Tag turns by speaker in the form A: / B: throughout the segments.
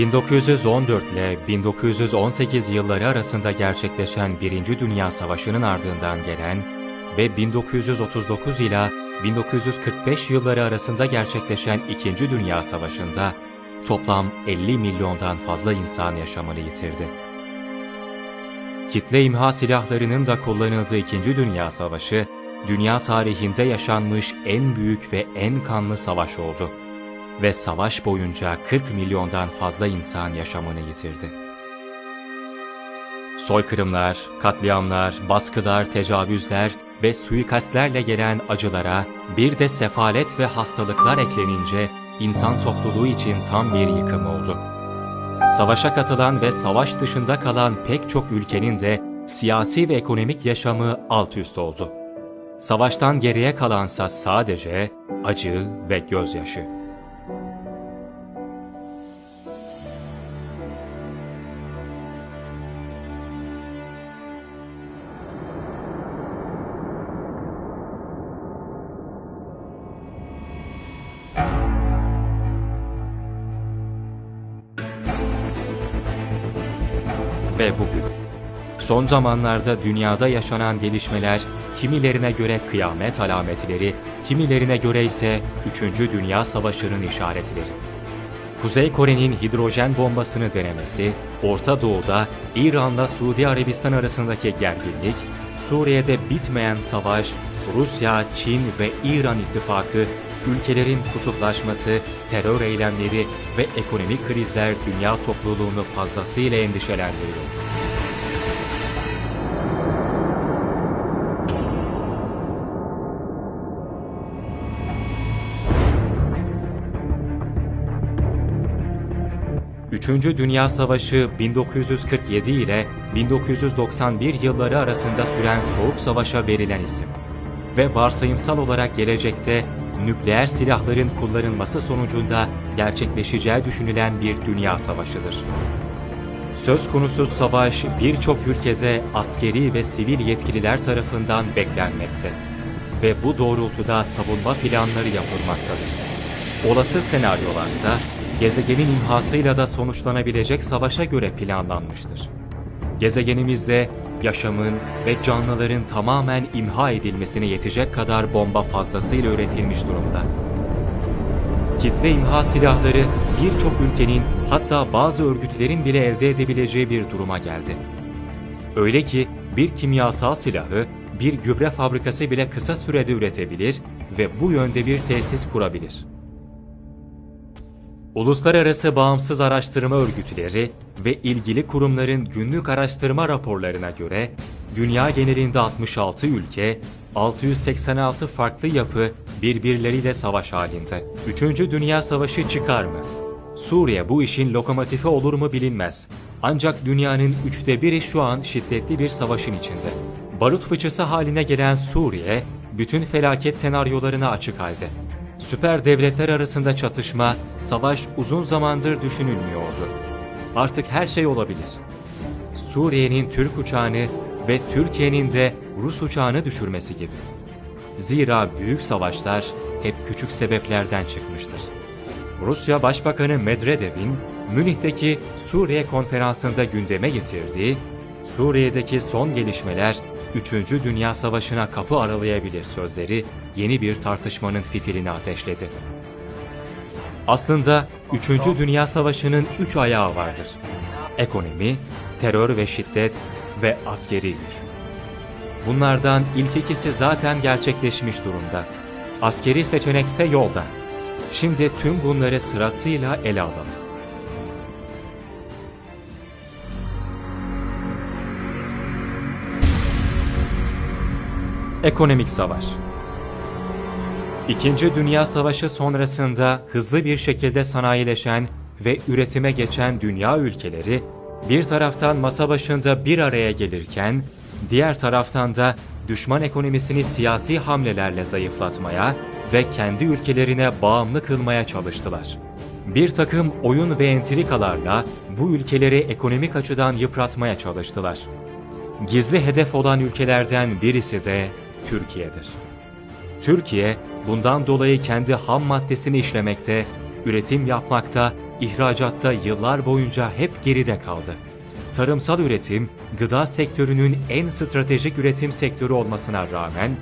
A: 1914 ile 1918 yılları arasında gerçekleşen Birinci Dünya Savaşı'nın ardından gelen ve 1939 ile 1945 yılları arasında gerçekleşen İkinci Dünya Savaşı'nda toplam 50 milyondan fazla insan yaşamını yitirdi. Kitle imha silahlarının da kullanıldığı İkinci Dünya Savaşı, dünya tarihinde yaşanmış en büyük ve en kanlı savaş oldu ve savaş boyunca 40 milyondan fazla insan yaşamını yitirdi. Soykırımlar, katliamlar, baskılar, tecavüzler ve suikastlerle gelen acılara bir de sefalet ve hastalıklar eklenince insan topluluğu için tam bir yıkım oldu. Savaşa katılan ve savaş dışında kalan pek çok ülkenin de siyasi ve ekonomik yaşamı alt üst oldu. Savaştan geriye kalansa sadece acı ve gözyaşı. Ve bugün. Son zamanlarda dünyada yaşanan gelişmeler kimilerine göre kıyamet alametleri, kimilerine göre ise 3. Dünya Savaşı'nın işaretleri. Kuzey Kore'nin hidrojen bombasını denemesi, Orta Doğu'da İran'la Suudi Arabistan arasındaki gerginlik, Suriye'de bitmeyen savaş, Rusya, Çin ve İran ittifakı, ülkelerin kutuplaşması, terör eylemleri ve ekonomik krizler dünya topluluğunu fazlasıyla endişelendiriyor. Üçüncü Dünya Savaşı 1947 ile 1991 yılları arasında süren Soğuk Savaş'a verilen isim ve varsayımsal olarak gelecekte nükleer silahların kullanılması sonucunda gerçekleşeceği düşünülen bir dünya savaşıdır. Söz konusu savaş birçok ülkede askeri ve sivil yetkililer tarafından beklenmekte ve bu doğrultuda savunma planları yapılmaktadır. Olası senaryolarsa gezegenin imhasıyla da sonuçlanabilecek savaşa göre planlanmıştır. Gezegenimizde yaşamın ve canlıların tamamen imha edilmesine yetecek kadar bomba fazlasıyla üretilmiş durumda. Kitle imha silahları birçok ülkenin hatta bazı örgütlerin bile elde edebileceği bir duruma geldi. Öyle ki bir kimyasal silahı bir gübre fabrikası bile kısa sürede üretebilir ve bu yönde bir tesis kurabilir. Uluslararası bağımsız araştırma örgütleri ve ilgili kurumların günlük araştırma raporlarına göre dünya genelinde 66 ülke, 686 farklı yapı birbirleriyle savaş halinde. Üçüncü Dünya Savaşı çıkar mı? Suriye bu işin lokomotifi olur mu bilinmez. Ancak dünyanın üçte biri şu an şiddetli bir savaşın içinde. Barut fıçısı haline gelen Suriye, bütün felaket senaryolarına açık halde. Süper devletler arasında çatışma, savaş uzun zamandır düşünülmüyordu. Artık her şey olabilir. Suriye'nin Türk uçağını ve Türkiye'nin de Rus uçağını düşürmesi gibi. Zira büyük savaşlar hep küçük sebeplerden çıkmıştır. Rusya Başbakanı Medvedev'in Münih'teki Suriye konferansında gündeme getirdiği Suriye'deki son gelişmeler 3. Dünya Savaşı'na kapı aralayabilir sözleri yeni bir tartışmanın fitilini ateşledi. Aslında 3. Dünya Savaşı'nın 3 ayağı vardır. Ekonomi, terör ve şiddet ve askeri güç. Bunlardan ilk ikisi zaten gerçekleşmiş durumda. Askeri seçenekse yolda. Şimdi tüm bunları sırasıyla ele alalım. Ekonomik Savaş İkinci Dünya Savaşı sonrasında hızlı bir şekilde sanayileşen ve üretime geçen dünya ülkeleri bir taraftan masa başında bir araya gelirken diğer taraftan da düşman ekonomisini siyasi hamlelerle zayıflatmaya ve kendi ülkelerine bağımlı kılmaya çalıştılar. Bir takım oyun ve entrikalarla bu ülkeleri ekonomik açıdan yıpratmaya çalıştılar. Gizli hedef olan ülkelerden birisi de Türkiye'dir. Türkiye bundan dolayı kendi ham maddesini işlemekte, üretim yapmakta ihracatta yıllar boyunca hep geride kaldı. Tarımsal üretim, gıda sektörünün en stratejik üretim sektörü olmasına rağmen,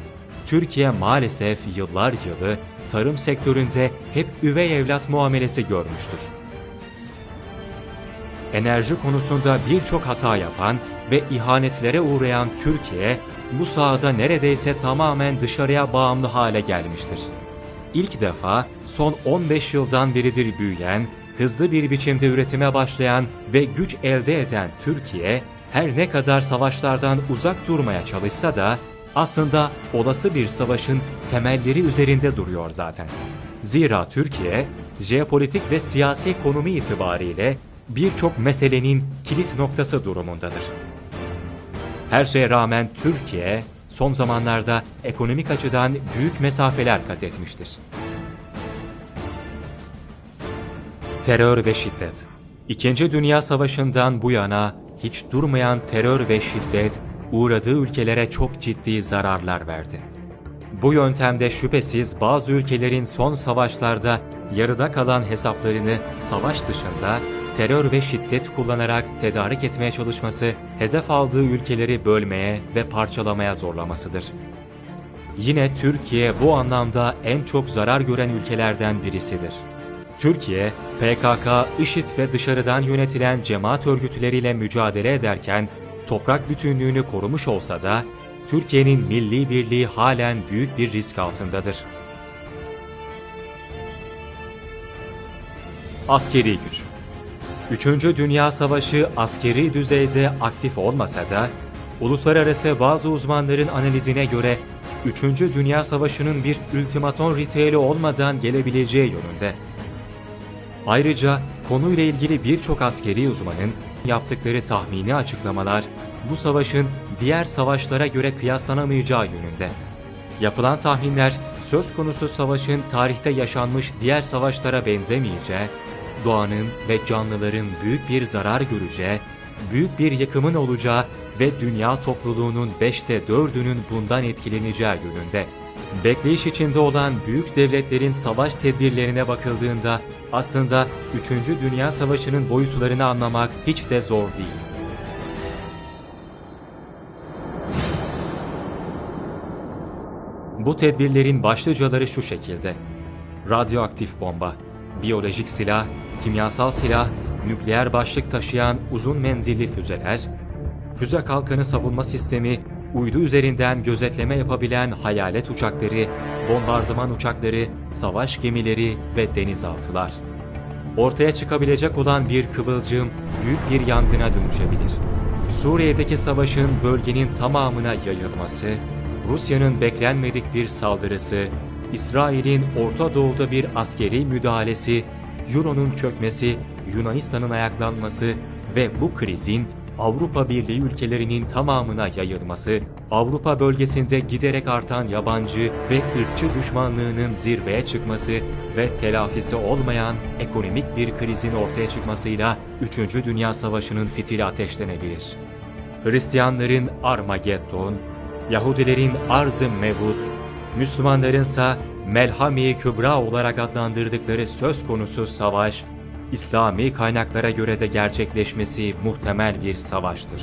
A: Türkiye maalesef yıllar yılı tarım sektöründe hep üvey evlat muamelesi görmüştür. Enerji konusunda birçok hata yapan ve ihanetlere uğrayan Türkiye, bu sahada neredeyse tamamen dışarıya bağımlı hale gelmiştir. İlk defa son 15 yıldan beridir büyüyen, hızlı bir biçimde üretime başlayan ve güç elde eden Türkiye, her ne kadar savaşlardan uzak durmaya çalışsa da aslında olası bir savaşın temelleri üzerinde duruyor zaten. Zira Türkiye, jeopolitik ve siyasi konumu itibariyle birçok meselenin kilit noktası durumundadır. Her şeye rağmen Türkiye son zamanlarda ekonomik açıdan büyük mesafeler kat etmiştir. Terör ve şiddet İkinci Dünya Savaşı'ndan bu yana hiç durmayan terör ve şiddet uğradığı ülkelere çok ciddi zararlar verdi. Bu yöntemde şüphesiz bazı ülkelerin son savaşlarda yarıda kalan hesaplarını savaş dışında terör ve şiddet kullanarak tedarik etmeye çalışması, hedef aldığı ülkeleri bölmeye ve parçalamaya zorlamasıdır. Yine Türkiye bu anlamda en çok zarar gören ülkelerden birisidir. Türkiye, PKK, IŞİD ve dışarıdan yönetilen cemaat örgütleriyle mücadele ederken toprak bütünlüğünü korumuş olsa da Türkiye'nin milli birliği halen büyük bir risk altındadır. Askeri güç Üçüncü Dünya Savaşı askeri düzeyde aktif olmasa da, uluslararası bazı uzmanların analizine göre 3. Dünya Savaşı'nın bir ultimaton ritüeli olmadan gelebileceği yönünde. Ayrıca konuyla ilgili birçok askeri uzmanın yaptıkları tahmini açıklamalar bu savaşın diğer savaşlara göre kıyaslanamayacağı yönünde. Yapılan tahminler söz konusu savaşın tarihte yaşanmış diğer savaşlara benzemeyeceği, doğanın ve canlıların büyük bir zarar göreceği, büyük bir yıkımın olacağı ve dünya topluluğunun beşte dördünün bundan etkileneceği yönünde. Bekleyiş içinde olan büyük devletlerin savaş tedbirlerine bakıldığında aslında 3. Dünya Savaşı'nın boyutlarını anlamak hiç de zor değil. Bu tedbirlerin başlıcaları şu şekilde. Radyoaktif bomba, biyolojik silah, kimyasal silah, nükleer başlık taşıyan uzun menzilli füzeler, füze kalkanı savunma sistemi, uydu üzerinden gözetleme yapabilen hayalet uçakları, bombardıman uçakları, savaş gemileri ve denizaltılar. Ortaya çıkabilecek olan bir kıvılcım büyük bir yangına dönüşebilir. Suriye'deki savaşın bölgenin tamamına yayılması, Rusya'nın beklenmedik bir saldırısı, İsrail'in Orta Doğu'da bir askeri müdahalesi, Euro'nun çökmesi, Yunanistan'ın ayaklanması ve bu krizin Avrupa Birliği ülkelerinin tamamına yayılması, Avrupa bölgesinde giderek artan yabancı ve ırkçı düşmanlığının zirveye çıkması ve telafisi olmayan ekonomik bir krizin ortaya çıkmasıyla 3. Dünya Savaşı'nın fitili ateşlenebilir. Hristiyanların Armageddon, Yahudilerin Arz-ı Mevud, Müslümanlarınsa Melhame-i Kübra olarak adlandırdıkları söz konusu savaş, İslami kaynaklara göre de gerçekleşmesi muhtemel bir savaştır.